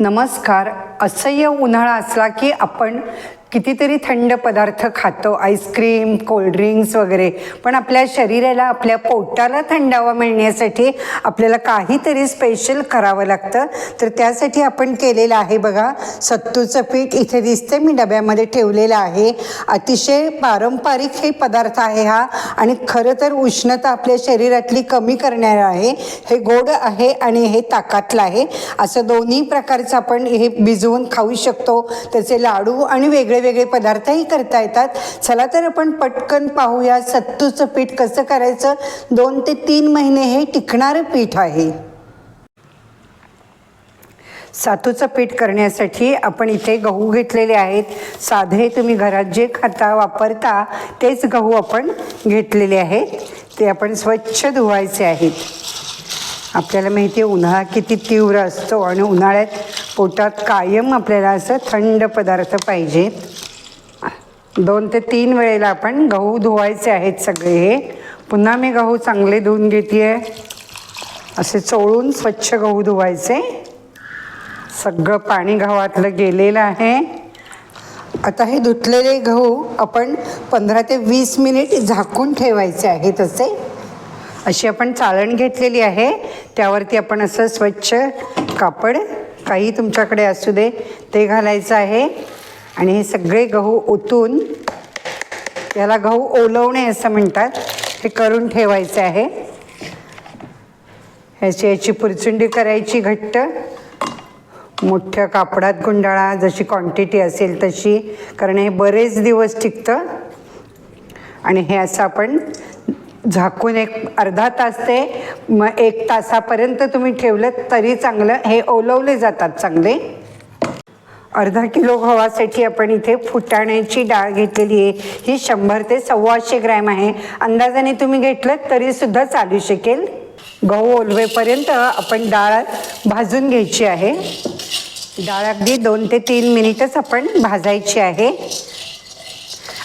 नमस्कार. असह्य उन्हाळा असला की आपण कितीतरी थंड पदार्थ खातो आईस्क्रीम कोल्ड्रिंक्स वगैरे. पण आपल्या शरीराला आपल्या पोटाला थंडावा मिळण्यासाठी आपल्याला काहीतरी स्पेशल करावं लागतं. तर त्यासाठी आपण केलेलं आहे बघा सत्तूचं पीठ इथे दिसते मी डब्यामध्ये ठेवलेलं आहे. अतिशय पारंपरिक हे पदार्थ आहे हा. आणि खरं तर उष्णता आपल्या शरीरातली कमी करणारं आहे. हे गोड आहे आणि हे ताकातलं आहे. असं दोन्ही प्रकारचं आपण हे भिजवून खाऊ शकतो. त्याचे लाडू आणि वेगळे वेगळे पदार्थही करता येतात. चला तर आपण पटकन पाहूया सत्तूचं पीठ कसं करायचं. दोन ते तीन महिने हे टिकणारं पीठ आहे. सातूचं पीठ करण्यासाठी आपण इथे गहू घेतलेले आहेत. साधे तुम्ही घरात जे खाता वापरता तेच गहू आपण घेतलेले आहेत. ते आपण स्वच्छ धुवायचे आहेत. आपल्याला माहिती आहे उन्हाळा किती तीव्र असतो आणि उन्हाळ्यात पोटात कायम आपल्याला असं थंड पदार्थ पाहिजेत दोन ते तीन वेळेला आपण गहू धुवायचे आहेत सगळे हे. पुन्हा मी गहू चांगले धुवून घेते आहे असे चोळून स्वच्छ गहू धुवायचे. सगळं पाणी गव्हातलं गेलेलं आहे. आता हे धुतलेले गहू आपण पंधरा ते वीस मिनिट झाकून ठेवायचे आहेत असे. अशी आपण चाळण घेतलेली आहे. त्यावरती आपण असं स्वच्छ कापड काही तुमच्याकडे असू दे ते घालायचं आहे. आणि हे सगळे गहू ओतून याला गहू ओलवणे असं म्हणतात. हे करून ठेवायचे आहे. ह्याची याची पुरचुंडी करायची घट्ट. मोठ्या कापडात गुंडाळा जशी क्वांटिटी असेल तशी कारण हे बरेच दिवस टिकतं. आणि हे असं आपण झाकून एक अर्धा तास ते मग एक तासापर्यंत तुम्ही ठेवलं तरी चांगलं. हे ओलवले जातात चांगले. अर्धा किलो गव्हासाठी आपण इथे फुटाण्याची डाळ घेतलेली आहे. ही शंभर ते सव्वाशे ग्रॅम आहे. अंदाजाने तुम्ही घेतलं तरीसुद्धा चालू शकेल. गहू ओलवेपर्यंत आपण डाळ भाजून घ्यायची आहे. डाळ अगदी दोन ते तीन मिनिटच आपण भाजायची आहे.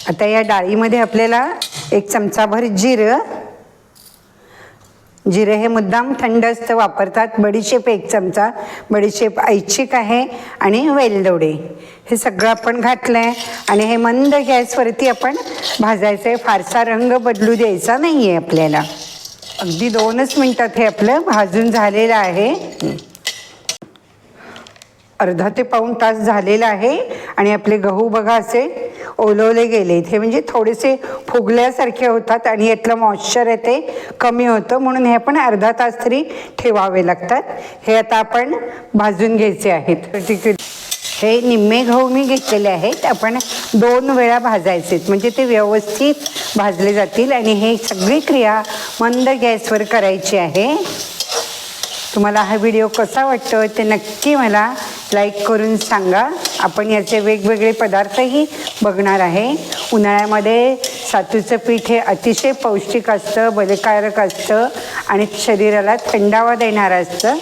आता या डाळीमध्ये आपल्याला एक चमचाभर जिरं. जिरे हे मुद्दाम थंड असतं वापरतात. बडीशेप एक चमचा. बडीशेप ऐच्छिक आहे आणि वेलदोडे. हे सगळं आपण घातलं आहे आणि हे मंद गॅसवरती आपण भाजायचं आहे फारसा रंग बदलू द्यायचा नाही आहे आपल्याला. अगदी दोनच मिनटात हे आपलं भाजून झालेलं आहे. अर्धा ते पाऊण तास झालेला आहे आणि आपले गहू बघा असे ओलवले गेलेत हे म्हणजे थोडेसे फुगल्यासारखे होतात आणि यातलं मॉइश्चर आहे ते कमी होतं. म्हणून हे आपण अर्धा तास तरी ठेवावे लागतात. हे आता आपण भाजून घ्यायचे आहेत. हे निम्मे गहू मी घेतलेले आहेत. आपण दोन वेळा भाजायचे म्हणजे ते व्यवस्थित भाजले जातील आणि हे सगळी क्रिया मंद गॅसवर करायची आहे. तुम्हाला हा व्हिडिओ कसा वाटतो ते नक्की मला लाईक करून सांगा. आपण याचे वेगवेगळे पदार्थही बघणार आहे. उन्हाळ्यामध्ये सातूचं पीठ हे अतिशय पौष्टिक असतं बलकारक असतं आणि शरीराला थंडावा देणारं असतं.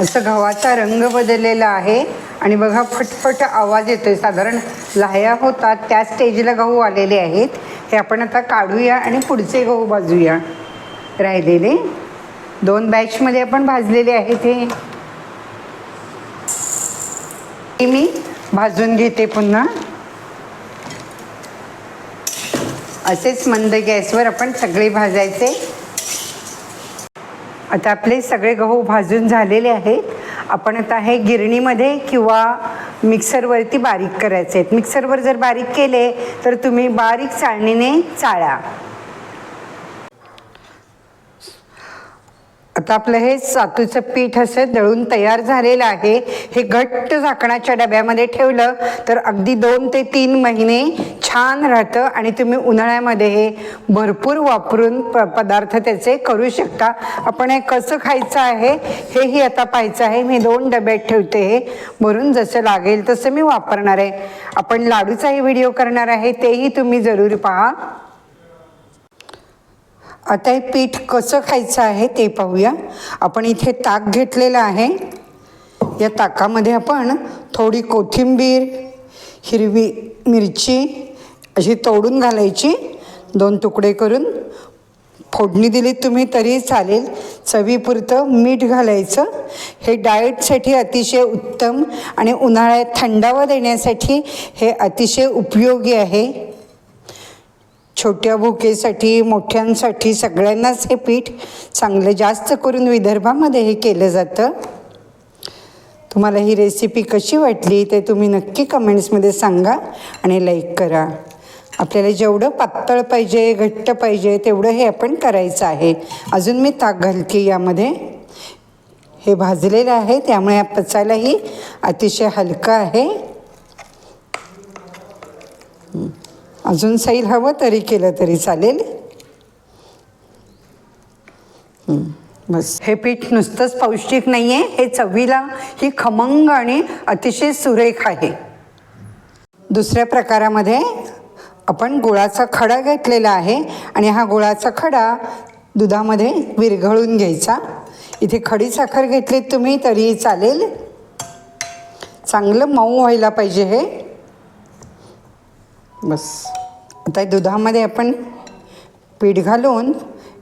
असं गव्हाचा रंग बदललेला आहे आणि बघा फटफट आवाज येतोय. साधारण लाह्या होतात त्या स्टेजला गहू आलेले आहेत. हे आपण आता काढूया आणि पुढचे गहू भाजूया. राहिलेले दोन बॅचमध्ये आपण भाजलेले आहेत हे हे. मी भाजून घेते पुन्हा. असेच मंद गॅसवर आपण सगळे भाजायचे. आता आपले सगळे गहू भाजून झालेले आहेत. आपण आता हे गिरणीमध्ये किंवा मिक्सरवरती बारीक करायचे आहेत. मिक्सरवर जर बारीक केले तर तुम्ही बारीक चाळणीने चाळा. आता आपलं हे सातूचं पीठ असं दळून तयार झालेलं आहे. हे घट्ट झाकणाच्या डब्यामध्ये ठेवलं तर अगदी दोन ते तीन महिने छान राहतं आणि तुम्ही उन्हाळ्यामध्ये हे भरपूर वापरून प पदार्थ त्याचे करू शकता. आपण हे कसं खायचं आहे हेही आता पाहायचं आहे. मी दोन डब्यात ठेवते हे. भरून जसं लागेल तसं मी वापरणार आहे. आपण लाडूचाही व्हिडिओ करणार आहे तेही तुम्ही जरूर पहा. आता हे पीठ कसं खायचं आहे ते पाहूया. आपण इथे ताक घेतलेलं आहे. या ताकामध्ये आपण थोडी कोथिंबीर हिरवी मिरची अशी तोडून घालायची. दोन तुकडे करून फोडणी दिलीत तुम्ही तरी चालेल. चवीपुरतं मीठ घालायचं. हे डाएटसाठी अतिशय उत्तम आणि उन्हाळ्यात थंडावा देण्यासाठी हे अतिशय उपयोगी आहे. छोट्या भुकेसाठी मोठ्यांसाठी सगळ्यांनाच हे पीठ चांगलं जास्त करून विदर्भामध्ये हे केलं जातं. तुम्हाला ही रेसिपी कशी वाटली ते तुम्ही नक्की कमेंट्समध्ये सांगा आणि लाईक करा. आपल्याला जेवढं पातळ पाहिजे घट्ट पाहिजे तेवढं हे आपण करायचं आहे. अजून मी ताक घालते यामध्ये. हे भाजलेलं आहे त्यामुळे पचायलाही अतिशय हलकं आहे. अजून सैल हवं तरी केलं तरी चालेल. बस. हे पीठ नुसतंच पौष्टिक नाही आहे हे चवीला ही खमंग आणि अतिशय सुरेख आहे. दुसऱ्या प्रकारामध्ये आपण गुळाचा खडा घेतलेला आहे आणि हा गुळाचा खडा दुधामध्ये विरघळून घ्यायचा. इथे खडी साखर घेतलीत तुम्ही तरीही चालेल. चांगलं मऊ व्हायला पाहिजे हे. बस. आता दुधामध्ये आपण पीठ घालून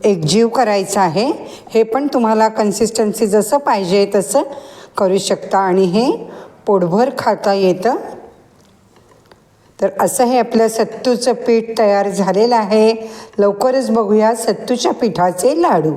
एकजीव करायचं आहे. हे पण तुम्हाला कन्सिस्टन्सी जसं पाहिजे तसं करू शकता आणि हे पोटभर खाता येतं. तर असं हे आपलं सत्तूचं पीठ तयार झालेलं आहे. लवकरच बघूया सत्तूच्या पिठाचे लाडू.